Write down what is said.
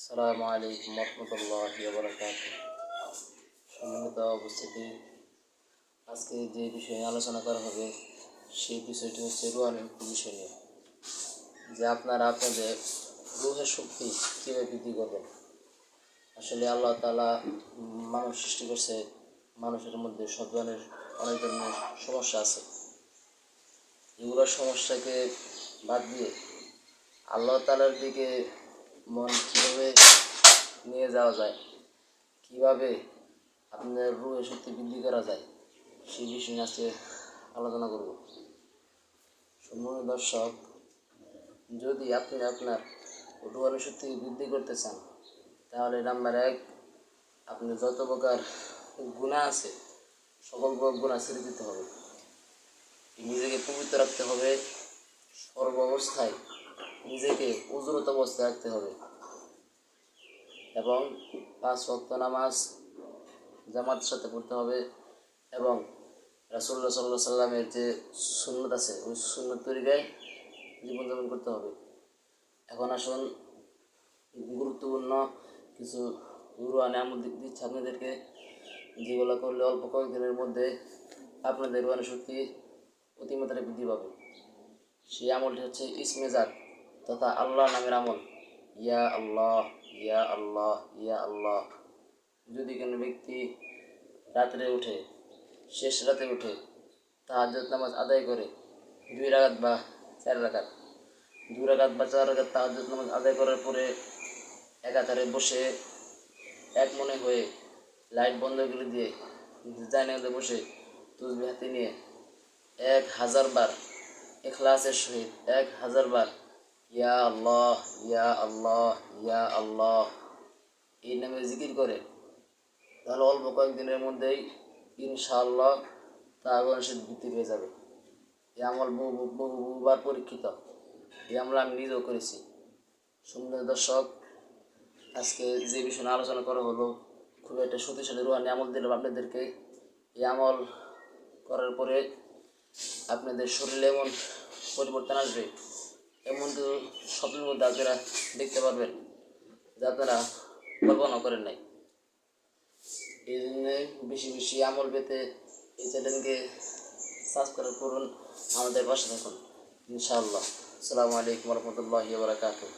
আসসালামু আলাইকুম রহমতুল্লাহ সম্মানিত উপস্থিতি। আজকে যে বিষয়ে আলোচনা করা হবে, সেই বিষয়টি হচ্ছে রুহানের বিষয় নিয়ে। যে আপনারা আপনাদের রুহের শক্তি কীভাবে বৃদ্ধি করবেন? আসলে আল্লাহ তালা মানুষ সৃষ্টি করছে, মানুষের মধ্যে সব ধরনের অনেক ধরনের সমস্যা আছে। এগুলোর সমস্যাকে বাদ দিয়ে আল্লাহ তালার দিকে মন কীভাবে যাওয়া যায়? কীভাবে আপনার রুহে শক্তি বৃদ্ধি করা যায়? সেই বিষয় আজকে আলোচনা করব। সম্পূর্ণ দর্শক, যদি আপনি আপনার রুহানি শক্তি বৃদ্ধি করতে চান, তাহলে নাম্বার এক আপনি যত প্রকার গুণা আছে, সকল গুণা ছেড়ে দিতে হবে। নিজেকে পবিত্র রাখতে হবে। সর্ব অবস্থায় নিজেকে উজরত অবস্থায় রাখতে হবে। এবং পাঁচ ওয়াক্ত নামাজ জামাতের সাথে পড়তে হবে এবং রাসুল্লাহ সাল্লাহ সাল্লামের যে সুন্নত আছে, ওই সুন্নত তরিকায় জীবনযাপন করতে হবে। এখন আসুন গুরুত্বপূর্ণ কিছু রুহানি আমল দিচ্ছে আপনাদেরকে, যেগুলো করলে অল্প কয়েকদিনের মধ্যে আপনাদের রুহানি শক্তি অতিমাত্রায় বৃদ্ধি পাবে। সেই আমলটি হচ্ছে ইসমেজাক তথা আল্লাহ নামের আমল। ইয়া আল্লাহ। ইয়া আল্লাহ ইয়া আল্লাহ। যদি কোনো ব্যক্তি রাত্রে উঠে, শেষ রাতে উঠে তাহাজ্জুদ নামাজ আদায় করে, দুই রাগাত বা চার রাগাত দুই রাগাত বা চার রাগাত তাহাজ্জুদ নামাজ আদায় করার পরে একাধারে বসে এক মনে হয়ে লাইট বন্ধ করে দিয়ে জায়নাতে বসে তুসবি হাতে নিয়ে এক হাজার বার এখলাসের সহিত, এক হাজার বার ইয়া আল্লাহ ইয়া আল্লাহ ইয়া আল্লাহ। এই নামে জিকির করে। তাহলে অল্প কয়েকদিনের মধ্যেই ইনশাআল্লাহ তা গণেশের বৃদ্ধি পেয়ে যাবে। এই আমল বহু, বহু- বহু বহুবার পরীক্ষিত। এই আমল আমি নিজেও করেছি। সুন্দর দর্শক, আজকে যে বিষয়ে আলোচনা করা হলো, খুব একটা শক্তিশালী রুহানি আমল দিলাম আপনাদেরকে। এই আমল করার পরে আপনাদের শরীরে এমন পরিবর্তন আসবে এমন তো স্বপ্নের মধ্যে আপনারা দেখতে পারবেন যা আপনারা কল্পনা করেন নাই। এই জন্য বেশি বেশি আমল পেতে এই চ্যানেলকে সাবস্ক্রাইব করুন, আমাদের পাশে থাকুন। ইনশাআল্লাহ। আসসালামু আলাইকুম রহমতুল্লাহ বারকাতুহ।